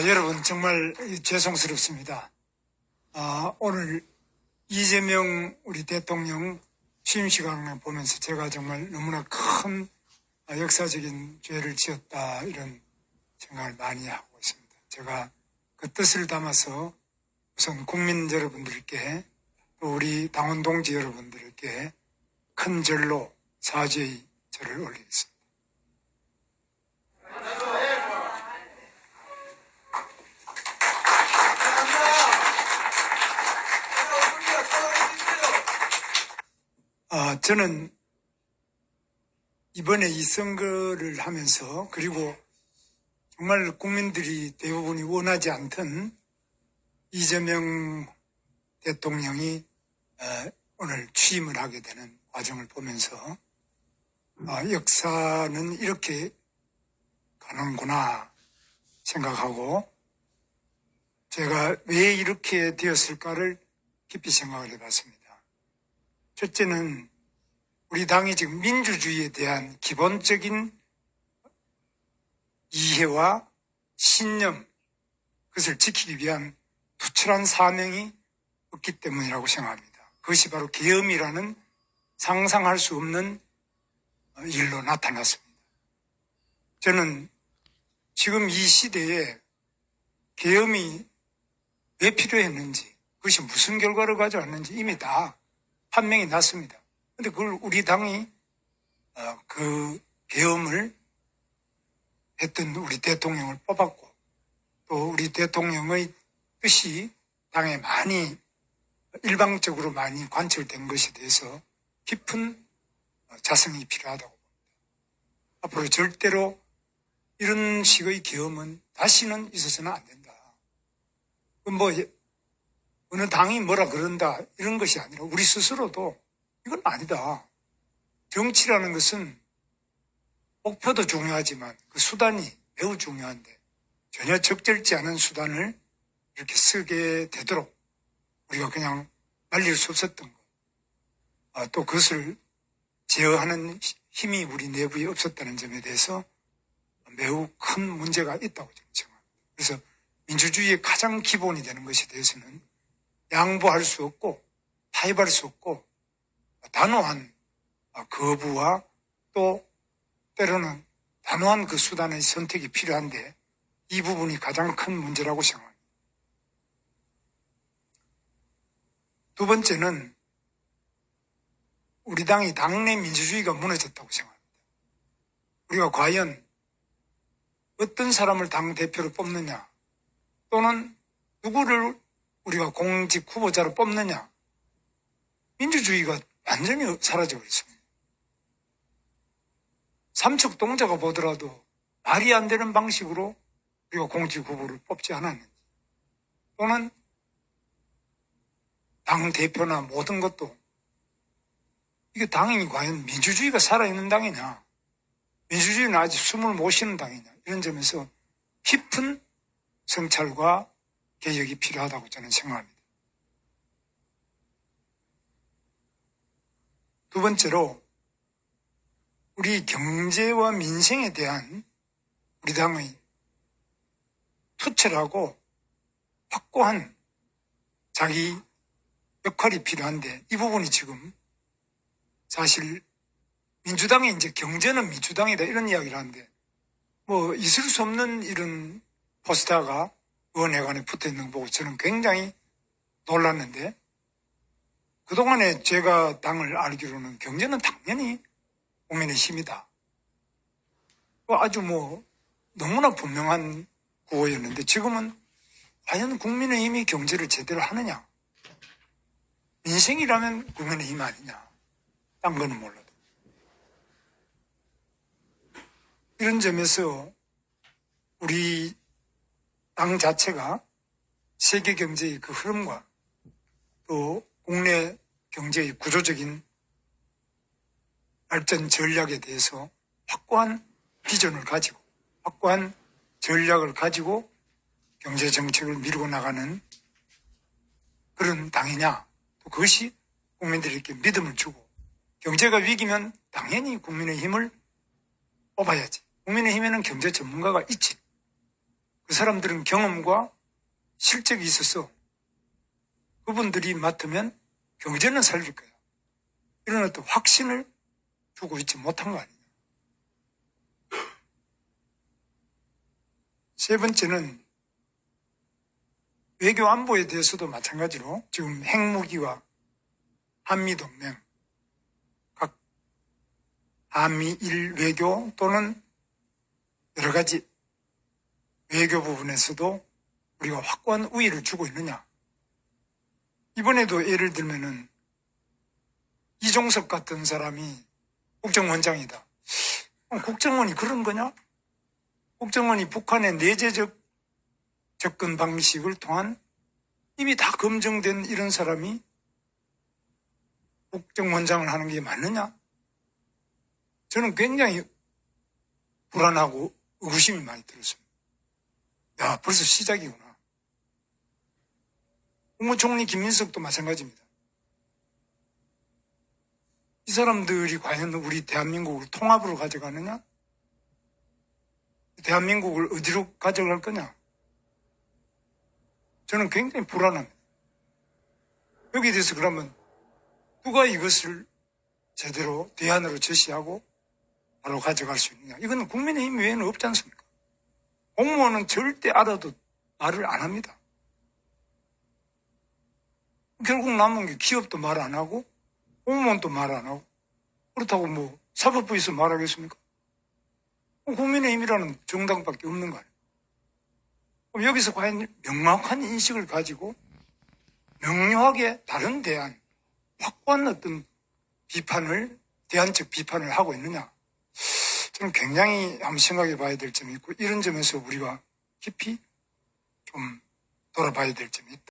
아, 여러분, 정말 죄송스럽습니다. 아, 오늘 이재명 우리 대통령 취임 시간을 보면서 제가 정말 너무나 큰 아, 역사적인 죄를 지었다, 이런 생각을 많이 하고 있습니다. 제가 그 뜻을 담아서 우선 국민 여러분들께 또 우리 당원 동지 여러분들께 큰 절로 사죄의 절을 올리겠습니다. 아, 저는 이번에 이 선거를 하면서 그리고 정말 국민들이 대부분이 원하지 않던 이재명 대통령이 어, 오늘 취임을 하게 되는 과정을 보면서 아, 역사는 이렇게 가는구나 생각하고 제가 왜 이렇게 되었을까를 깊이 생각을 해봤습니다. 첫째는 우리 당이 지금 민주주의에 대한 기본적인 이해와 신념, 그것을 지키기 위한 투철한 사명이 없기 때문이라고 생각합니다. 그것이 바로 계엄이라는 상상할 수 없는 일로 나타났습니다. 저는 지금 이 시대에 계엄이 왜 필요했는지, 그것이 무슨 결과를 가져왔는지 이미 다 판명이 났습니다. 근데 그걸 우리 당이 어, 그 계엄을 했던 우리 대통령을 뽑았고 또 우리 대통령의 뜻이 당에 많이 일방적으로 많이 관철된 것에 대해서 깊은 어, 자성이 필요하다고 봅니다. 앞으로 절대로 이런 식의 계엄은 다시는 있어서는 안 된다. 그뭐 어느 당이 뭐라 그런다 이런 것이 아니라 우리 스스로도 이건 아니다. 정치라는 것은 목표도 중요하지만 그 수단이 매우 중요한데 전혀 적절치 않은 수단을 이렇게 쓰게 되도록 우리가 그냥 말릴 수 없었던 것. 아, 또 그것을 제어하는 힘이 우리 내부에 없었다는 점에 대해서 매우 큰 문제가 있다고 저는 생각합니다. 그래서 민주주의의 가장 기본이 되는 것에 대해서는 양보할 수 없고 타협할 수 없고 단호한 거부와 또 때로는 단호한 그 수단의 선택이 필요한데 이 부분이 가장 큰 문제라고 생각합니다. 두 번째는 우리 당이 당내 민주주의가 무너졌다고 생각합니다. 우리가 과연 어떤 사람을 당 대표로 뽑느냐 또는 누구를 우리가 공직 후보자로 뽑느냐 민주주의가 완전히 사라져버렸습니다. 삼척 동자가 보더라도 말이 안 되는 방식으로 우리가 공직 후보를 뽑지 않았는지 또는 당 대표나 모든 것도 이게 당이 과연 민주주의가 살아있는 당이냐 민주주의는 아직 숨을 못 쉬는 당이냐 이런 점에서 깊은 성찰과 개혁이 필요하다고 저는 생각합니다. 두 번째로 우리 경제와 민생에 대한 우리 당의 투철하고 확고한 자기 역할이 필요한데 이 부분이 지금 사실 민주당이 이제 경제는 민주당이다 이런 이야기를 하는데 뭐 있을 수 없는 이런 포스터가 의원회관에 붙어 있는 거 보고 저는 굉장히 놀랐는데 그동안에 제가 당을 알기로는 경제는 당연히 국민의 힘이다. 아주 뭐 너무나 분명한 구호였는데 지금은 과연 국민의 힘이 경제를 제대로 하느냐? 민생이라면 국민의 힘 아니냐? 딴 거는 몰라도. 이런 점에서 우리 당 자체가 세계 경제의 그 흐름과 또 국내 경제의 구조적인 발전 전략에 대해서 확고한 비전을 가지고 확고한 전략을 가지고 경제 정책을 밀고 나가는 그런 당이냐. 또 그것이 국민들에게 믿음을 주고 경제가 위기면 당연히 국민의 힘을 뽑아야지. 국민의 힘에는 경제 전문가가 있지 그 사람들은 경험과 실적이 있어서 그분들이 맡으면 경제는 살릴 거야. 이런 어떤 확신을 주고 있지 못한 거 아니냐. 세 번째는 외교 안보에 대해서도 마찬가지로 지금 핵무기와 한미동맹, 각 한미일 외교 또는 여러 가지 외교 부분에서도 우리가 확고한 우위를 주고 있느냐. 이번에도 예를 들면은 이종석 같은 사람이 국정원장이다. 그럼 국정원이 그런 거냐? 국정원이 북한의 내재적 접근 방식을 통한 이미 다 검증된 이런 사람이 국정원장을 하는 게 맞느냐? 저는 굉장히 불안하고 의구심이 많이 들었습니다. 야, 벌써 시작이구나. 국무총리 김민석도 마찬가지입니다. 이 사람들이 과연 우리 대한민국을 통합으로 가져가느냐? 대한민국을 어디로 가져갈 거냐? 저는 굉장히 불안합니다. 여기에 대해서 그러면 누가 이것을 제대로 대안으로 제시하고 바로 가져갈 수 있느냐? 이건 국민의힘 외에는 없지 않습니까? 공무원은 절대 알아도 말을 안 합니다. 결국 남은 게 기업도 말 안 하고 공무원도 말 안 하고 그렇다고 뭐 사법부에서 말하겠습니까? 국민의힘이라는 정당밖에 없는 거 아니에요. 그럼 여기서 과연 명확한 인식을 가지고 명료하게 다른 대안, 확고한 어떤 비판을, 대안적 비판을 하고 있느냐. 저는 굉장히 한번 생각해 봐야 될 점이 있고, 이런 점에서 우리가 깊이 좀 돌아봐야 될 점이 있다.